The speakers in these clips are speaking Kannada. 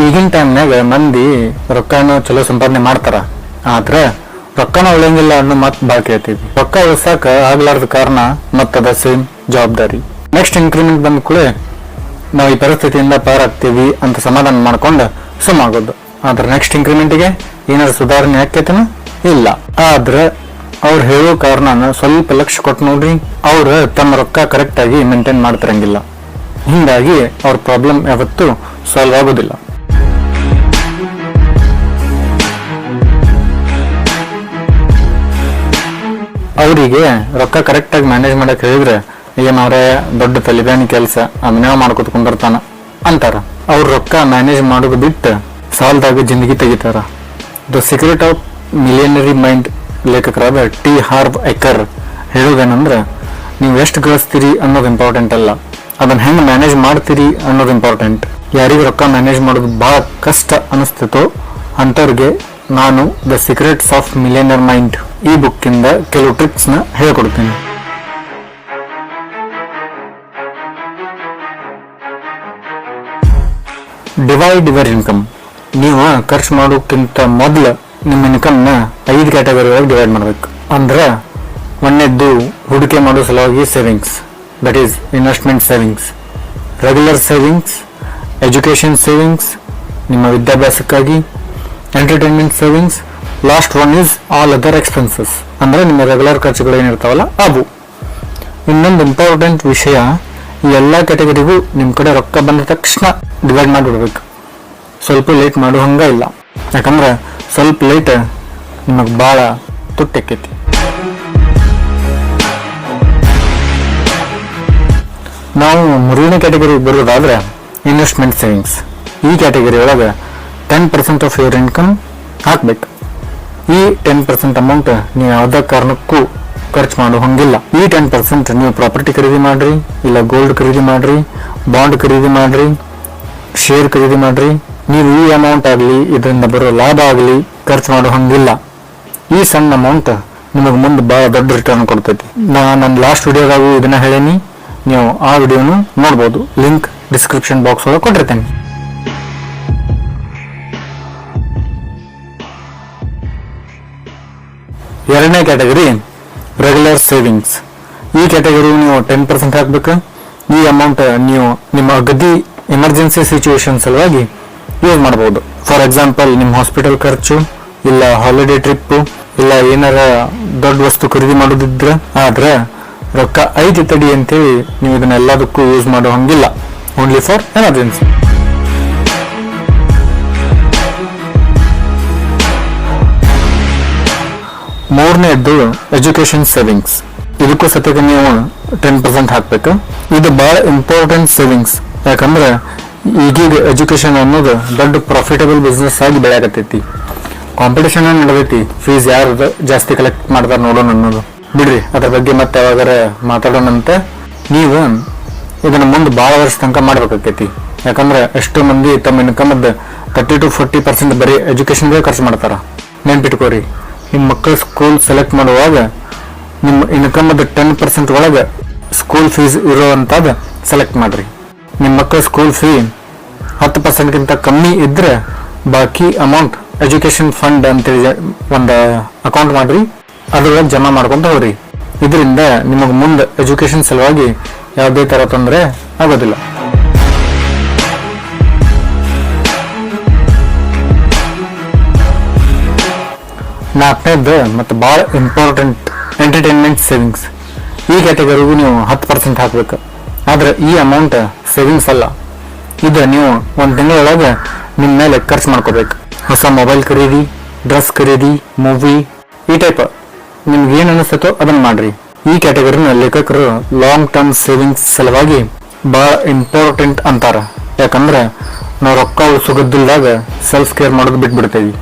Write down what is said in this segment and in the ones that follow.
ಈಗಿನ ಟೈಮ್ನಾಗ ಮಂದಿ ರೊಕ್ಕನ ಚಲೋ ಸಂಪಾದನೆ ಮಾಡ್ತಾರ. ಆದ್ರ ರೊಕ್ಕನ ಉಳಿಯಂಗಿಲ್ಲ ಅನ್ನೋ ಮತ್ ಬಾಕಿ ಐತಿ ರೊಕ್ಕ ಉಳಿಸಾಕ ಆಗ್ಲಾರ್ದ ಕಾರಣ ಮತ್ತದ ಸೇಮ್ ಜವಾಬ್ದಾರಿ. ನೆಕ್ಸ್ಟ್ ಇನ್ಕ್ರಿಮೆಂಟ್ ಬಂದ ಕೂಡ ನಾವು ಈ ಪರಿಸ್ಥಿತಿಯಿಂದ ಪಾರಾಗ್ತೀವಿ ಅಂತ ಸಮಾಧಾನ ಮಾಡ್ಕೊಂಡು ಸುಮ್ಮಾಗೋದು ಆದ್ರೆ ನೆಕ್ಸ್ಟ್ ಇನ್ಕ್ರಿಮೆಂಟ್ಗೆ ಏನಾದ್ರು ಸುಧಾರಣೆ ಆಕೈತನ ಇಲ್ಲ. ಆದ್ರೆ ಅವ್ರು ಹೇಳೋ ಕಾರಣನ ಸ್ವಲ್ಪ ಲಕ್ಷ ಕೊಟ್ಟು ನೋಡ್ರಿ, ಅವ್ರು ತಮ್ಮ ರೊಕ್ಕ ಕರೆಕ್ಟ್ ಆಗಿ ಮೇಂಟೈನ್ ಮಾಡ್ತಿರಂಗಿಲ್ಲ. ಹಿಂಗಾಗಿ ಅವ್ರ ಪ್ರಾಬ್ಲಮ್ ಯಾವತ್ತೂ ಸಾಲ್ವ್ ಆಗೋದಿಲ್ಲ. ಅವರಿಗೆ ರೊಕ್ಕ ಕರೆಕ್ಟ್ ಆಗಿ ಮ್ಯಾನೇಜ್ ಮಾಡಕ್ ಹೇಳಿದ್ರೆ ಏನ್ ಅವ್ರೆ ದೊಡ್ಡ ತಲೆಬ್ಯಾನಿ ಕೆಲಸ, ಅದನ್ನೇ ಮಾಡ್ಕೊತ ಕುಂದಿರ್ತಾನ ಅಂತಾರ. ಅವ್ರ ರೊಕ್ಕ ಮ್ಯಾನೇಜ್ ಮಾಡೋದು ಬಿಟ್ಟು ಸಾಲದಾಗ ಜಿಂದಗಿ ತೆಗಿತಾರ. The secret of millionaire mind ಲೇಖಕರಾದ T Harv Eker ಹೇಳೋದೇನಂದ್ರೆ ನೀವು ಎಷ್ಟು ಗಳಿಸ್ತೀರಿ ಅನ್ನೋದು ಇಂಪಾರ್ಟೆಂಟ್ ಅಲ್ಲ. ಅದನ್ನ ಹೆಂಗೆ ಮ್ಯಾನೇಜ್ ಮಾಡ್ತೀರಿ ಅನ್ನೋದು ಇಂಪಾರ್ಟೆಂಟ್ ಯಾರಿಗೆ ರೊಕ್ಕ ಮ್ಯಾನೇಜ್ ಮಾಡೋದು ಬಹಳ ಕಷ್ಟ ಅನಿಸ್ತಿತ್ತು ಅಂಥವ್ರಿಗೆ ನಾನು the secrets of millionaire mind ಈ ಬುಕ್ಕಿಂದ ಕೆಲವು ಟ್ರಿಕ್ಸ್ನ ಹೇಳ್ಕೊಡ್ತೀನಿ. ಡಿವೈಡ್ ಯುವರ್ ಇನ್ಕಮ್ ನೀವು ಖರ್ಚು ಮಾಡೋಕ್ಕಿಂತ ಮೊದಲು ನಿಮ್ಮ ಇನ್ಕಮ್ನ ಐದು ಕ್ಯಾಟಗರಿ ಒಳಗೆ ಡಿವೈಡ್ ಮಾಡಬೇಕು. ಅಂದ್ರೆ ಒಂದನೇದ್ದು ಹೂಡಿಕೆ ಮಾಡೋ ಸಲುವಾಗಿ savings that is investment savings regular savings education savings ನಿಮ್ಮ ವಿದ್ಯಾಭ್ಯಾಸಕ್ಕಾಗಿ entertainment savings last one is all other expenses ಅಂದರೆ ನಿಮ್ಮ ರೆಗ್ಯುಲರ್ ಖರ್ಚುಗಳು ಏನಿರ್ತಾವಲ್ಲ ಅವು ಇನ್ನೊಂದು ಇಂಪಾರ್ಟೆಂಟ್ ವಿಷಯ, ಈ ಎಲ್ಲ ಕ್ಯಾಟಗರಿಗೂ ನಿಮ್ಮ ಕಡೆ ರೊಕ್ಕ ಬಂದ ತಕ್ಷಣ ಡಿವೈಡ್ ಮಾಡಿಬಿಡ್ಬೇಕು. ಸ್ವಲ್ಪ ಲೇಟ್ ಮಾಡೋ ಹಂಗೆ ಇಲ್ಲ. ಯಾಕಂದ್ರೆ ಸ್ವಲ್ಪ ಲೇಟ್ ನಿಮಗೆ ಭಾಳ ತುಟ್ಟೆಕ್ಕೈತಿ ನಾವು ಮೂರನೇ ಕ್ಯಾಟಗರಿಗೆ ಬರೋದಾದ್ರೆ ಇನ್ವೆಸ್ಟ್ಮೆಂಟ್ ಸೇವಿಂಗ್ಸ್ ಈ ಕ್ಯಾಟಗರಿ ಒಳಗೆ ten percent of your income ಹಾಕ್ಬೇಕು. ಈ ಟೆನ್ ಪರ್ಸೆಂಟ್ ಅಮೌಂಟ್ ನೀವು ಯಾವುದೇ ಕಾರಣಕ್ಕೂ ಖರ್ಚು ಮಾಡೋ ಹಂಗಿಲ್ಲ ಈ ಟೆನ್ ಪರ್ಸೆಂಟ್ ನೀವು ಪ್ರಾಪರ್ಟಿ ಖರೀದಿ ಮಾಡ್ರಿ, ಇಲ್ಲ ಗೋಲ್ಡ್ ಖರೀದಿ ಮಾಡ್ರಿ ಬಾಂಡ್ ಖರೀದಿ ಮಾಡ್ರಿ ಶೇರ್ ಖರೀದಿ ಮಾಡ್ರಿ, ನೀವು ಈ ಅಮೌಂಟ್ ಆಗಲಿ, ಇದರಿಂದ ಬರೋ ಲಾಭ ಆಗಲಿ ಖರ್ಚು ಮಾಡೋ ಹಂಗಿಲ್ಲ ಈ ಸಣ್ಣ ಅಮೌಂಟ್ ನಿಮಗೆ ಮುಂದೆ ಭಾಳ ದೊಡ್ಡ ರಿಟರ್ನ್ ಕೊಡ್ತೈತಿ. ನಾ ನನ್ನ ಲಾಸ್ಟ್ ವಿಡಿಯೋದಾಗೂ ಇದನ್ನ ಹೇಳೀನಿ. ನೀವು ಆ ವಿಡಿಯೋನು ನೋಡ್ಬೋದು. ಲಿಂಕ್ ಡಿಸ್ಕ್ರಿಪ್ಷನ್ ಬಾಕ್ಸ್ ಒಳಗೆ ಕೊಟ್ಟಿರ್ತೇನೆ. ಎರಡನೇ ಕ್ಯಾಟಗರಿ ರೆಗ್ಯುಲರ್ ಸೇವಿಂಗ್ಸ್ ಈ ಕ್ಯಾಟಗರಿ ನೀವು ಟೆನ್ ಪರ್ಸೆಂಟ್ ಹಾಕಬೇಕು. ಈ ಅಮೌಂಟ್ ನೀವು ನಿಮ್ಮ ಅಗದಿ ಎಮರ್ಜೆನ್ಸಿ ಸಿಚುವೇಶನ್ ಸಲುವಾಗಿ ಯೂಸ್ ಮಾಡಬಹುದು ಫಾರ್ ಎಕ್ಸಾಂಪಲ್ ನಿಮ್ಮ ಹಾಸ್ಪಿಟಲ್ ಖರ್ಚು, ಇಲ್ಲ ಹಾಲಿಡೇ ಟ್ರಿಪ್ ಇಲ್ಲ ಏನಾರ ದೊಡ್ಡ ವಸ್ತು ಖರೀದಿ ಮಾಡೋದಿದ್ರೆ, ಆದ್ರೆ ರೊಕ್ಕ ಐದು ತಡಿ ಅಂತೇಳಿ ನೀವು ಇದನ್ನ ಎಲ್ಲದಕ್ಕೂ ಯೂಸ್ ಮಾಡೋ ಹಂಗಿಲ್ಲ. ಓನ್ಲಿ ಫಾರ್ ಎಮರ್ಜೆನ್ಸಿ ಮೂರನೇದ್ದು ಎಜುಕೇಶನ್ ಸೇವಿಂಗ್ಸ್. ಇದಕ್ಕೂ ಸತ್ಯಕ್ಕೆ ನೀವು ಟೆನ್ ಪರ್ಸೆಂಟ್ ಹಾಕ್ಬೇಕು. ಇದು ಬಹಳ ಇಂಪಾರ್ಟೆಂಟ್ ಸೇವಿಂಗ್ಸ್. ಯಾಕಂದ್ರೆ ಈಗೀಗ ಎಜುಕೇಶನ್ ಅನ್ನೋದು ದೊಡ್ಡ ಪ್ರಾಫಿಟಬಲ್ ಬಿಸ್ನೆಸ್ ಆಗಿ ಬೆಳೆಯಕತ್ತೈತಿ. ಕಾಂಪಿಟೇಷನ್ ನಡೆದೈತಿ? ಫೀಸ್ ಯಾರು ಜಾಸ್ತಿ ಕಲೆಕ್ಟ್ ಮಾಡ್ತಾರ ನೋಡೋಣ ಅನ್ನೋದು. ಬಿಡ್ರಿ, ಅದ್ರ ಬಗ್ಗೆ ಮತ್ತೆ ಯಾವಾಗಾರ ಮಾತಾಡೋಣಂತೆ ನೀವು ಇದನ್ನ ಮುಂದೆ ಭಾಳ ವರ್ಷ ತನಕ ಮಾಡ್ಬೇಕಾಕೈತಿ. ಯಾಕಂದ್ರೆ ಎಷ್ಟು ಮಂದಿ ತಮ್ಮ income thirty two forty percent ಬರೀ ಎಜುಕೇಶನ್ಗೆ ಖರ್ಚು ಮಾಡ್ತಾರ. ನೆನ್ಪಿಟ್ಕೋರಿ. ನಿಮ್ಮ ಮಕ್ಕಳ ಸ್ಕೂಲ್ ಸೆಲೆಕ್ಟ್ ಮಾಡುವಾಗ ನಿಮ್ಮ ಇನ್ಕಮ್ ಟೆನ್ ಪರ್ಸೆಂಟ್ ಒಳಗೆ ಸ್ಕೂಲ್ ಫೀಸ್ ಇರುವಂತದ್ದು ಸೆಲೆಕ್ಟ್ ಮಾಡಿರಿ. ನಿಮ್ಮ ಮಕ್ಕಳ ಸ್ಕೂಲ್ ಫೀ ಹತ್ತು ಪರ್ಸೆಂಟ್ಗಿಂತ ಕಮ್ಮಿ ಇದ್ದರೆ ಬಾಕಿ ಅಮೌಂಟ್ ಎಜುಕೇಶನ್ ಫಂಡ್ ಅಂತೇಳಿ ಒಂದು ಅಕೌಂಟ್ ಮಾಡಿರಿ. ಅದರೊಳಗೆ ಜಮಾ ಮಾಡ್ಕೊಂತ ಹೋಗ್ರಿ. ಇದರಿಂದ ನಿಮಗೆ ಮುಂದೆ ಎಜುಕೇಷನ್ ಸಲುವಾಗಿ ಯಾವುದೇ ಥರ ತೊಂದರೆ ಆಗೋದಿಲ್ಲ. ನಾಲ್ಕನೇದು ಮತ್ತು ಭಾಳ ಇಂಪಾರ್ಟೆಂಟ್ ಎಂಟರ್ಟೈನ್ಮೆಂಟ್ ಸೇವಿಂಗ್ಸ್ ಈ ಕ್ಯಾಟಗರಿಗೂ ನೀವು ಹತ್ತು ಪರ್ಸೆಂಟ್ ಹಾಕಬೇಕು. ಆದರೆ ಈ ಅಮೌಂಟ್ ಸೇವಿಂಗ್ಸ್ ಅಲ್ಲ. ಇದು ನೀವು ಒಂದು ತಿಂಗಳೊಳಗೆ ನಿಮ್ಮ ಮೇಲೆ ಖರ್ಚು ಮಾಡ್ಕೋಬೇಕು. ಹೊಸ ಮೊಬೈಲ್ ಖರೀದಿ ಡ್ರೆಸ್ ಖರೀದಿ ಮೂವಿ ಈ ಟೈಪ್ ನಿಮ್ಗೆ ಏನು ಅನಿಸ್ತೋ ಅದನ್ನು ಮಾಡಿರಿ. ಈ ಕ್ಯಾಟಗರಿನ ಲೇಖಕರು ಲಾಂಗ್ ಟರ್ಮ್ ಸೇವಿಂಗ್ಸ್ ಸಲುವಾಗಿ ಭಾಳ ಇಂಪಾರ್ಟೆಂಟ್ ಅಂತಾರೆ. ಯಾಕಂದ್ರೆ ನಾವು ರೊಕ್ಕ ಉಳಿಸೋಗದ್ದಿಲ್ದಾಗ ಸೆಲ್ಫ್ ಕೇರ್ ಮಾಡೋದು ಬಿಟ್ಬಿಡ್ತೀವಿ.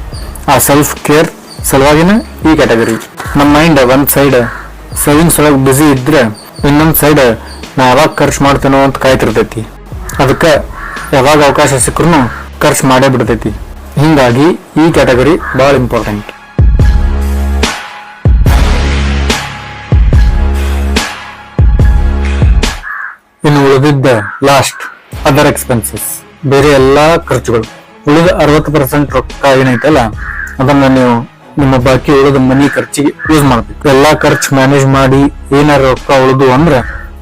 ಆ ಸೆಲ್ಫ್ ಕೇರ್ ಸಲುವಾಗಿನ ಈ ಕ್ಯಾಟಗರಿ ನಮ್ಮ ಮೈಂಡ್ ಒಂದ್ ಸೈಡ್ ಸೇವಿಂಗ್ಸ್ ಒಳಗೆ ಬಿಸಿ ಇದ್ರೆ ಇನ್ನೊಂದು ಸೈಡ್ ನಾ ಯಾವಾಗ ಖರ್ಚು ಮಾಡ್ತೇನೋ ಅಂತ ಕಾಯ್ತಿರ್ತೈತಿ. ಅದಕ್ಕೆ ಯಾವಾಗ ಅವಕಾಶ ಸಿಕ್ಕರೂ ಖರ್ಚು ಮಾಡೇ ಬಿಡ್ತೈತಿ. ಹಿಂಗಾಗಿ ಈ ಕ್ಯಾಟಗರಿ ಬಹಳ ಇಂಪಾರ್ಟೆಂಟ್ ಇನ್ನು ಉಳಿದಿದ್ದ ಲಾಸ್ಟ್ ಅದರ್ ಎಕ್ಸ್ಪೆನ್ಸಸ್ ಬೇರೆ ಎಲ್ಲಾ ಖರ್ಚುಗಳು. ಉಳಿದ ಅರವತ್ತು ಪರ್ಸೆಂಟ್ ರೊಕ್ಕ ಏನೈತಲ್ಲ ಅದನ್ನ ನೀವು ನಿಮ್ಮ ಬಾಕಿ ಉಳಿದ ಮನಿ ಖರ್ಚಿಗೆ ಯೂಸ್ ಮಾಡ್ಬೇಕು. ಎಲ್ಲಾ ಖರ್ಚು ಮ್ಯಾನೇಜ್ ಮಾಡಿ ಏನಾರ ರೊಕ್ಕ ಉಳಿದು ಅಂದ್ರೆ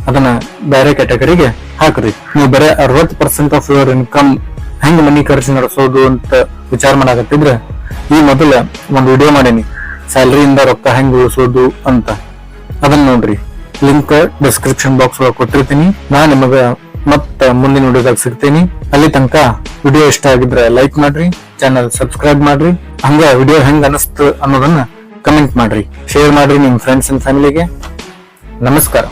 ಅದನ್ನ ಬೇರೆ ಕ್ಯಾಟಗರಿಗೆ ಹಾಕ್ರಿ. ನೀವು ಬರೀ ಅರವತ್ತು ಪರ್ಸೆಂಟ್ ಆಫ್ ಯುವರ್ ಇನ್ಕಮ್ ಹೆಂಗ್ ಮನಿ ಖರ್ಚು ನಡೆಸೋದು ಅಂತ ವಿಚಾರ ಮಾಡಾಕತ್ತಿದ್ರೆ ಈ ಮೊದಲ ಒಂದು ವಿಡಿಯೋ ಮಾಡೀನಿ. ಸ್ಯಾಲರಿಯಿಂದ ರೊಕ್ಕ ಹೆಂಗ್ ಉಳಿಸೋದು ಅಂತ. ಅದನ್ನ ನೋಡ್ರಿ. ಲಿಂಕ್ ಡಿಸ್ಕ್ರಿಪ್ಷನ್ ಬಾಕ್ಸ್ ಒಳಗೆ ಕೊಟ್ಟಿರ್ತೀನಿ. ನಾ ನಿಮಗ ಮತ್ತ ಮುಂದಿನ ವಿಡಿಯೋದಾಗ ಸಿಗ್ತೀನಿ. ಅಲ್ಲಿ ತನಕ ವಿಡಿಯೋ ಇಷ್ಟ ಆಗಿದ್ರೆ ಲೈಕ್ ಮಾಡ್ರಿ. ಚಾನಲ್ ಸಬ್ಸ್ಕ್ರೈಬ್ ಮಾಡ್ರಿ. ಹಂಗ ವಿಡಿಯೋ ಹೆಂಗ್ ಅನಿಸ್ತು ಅನ್ನೋದನ್ನ ಕಮೆಂಟ್ ಮಾಡ್ರಿ. ಶೇರ್ ಮಾಡ್ರಿ ನಿಮ್ ಫ್ರೆಂಡ್ಸ್ ಅಂಡ್ ಫ್ಯಾಮಿಲಿಗೆ ನಮಸ್ಕಾರ.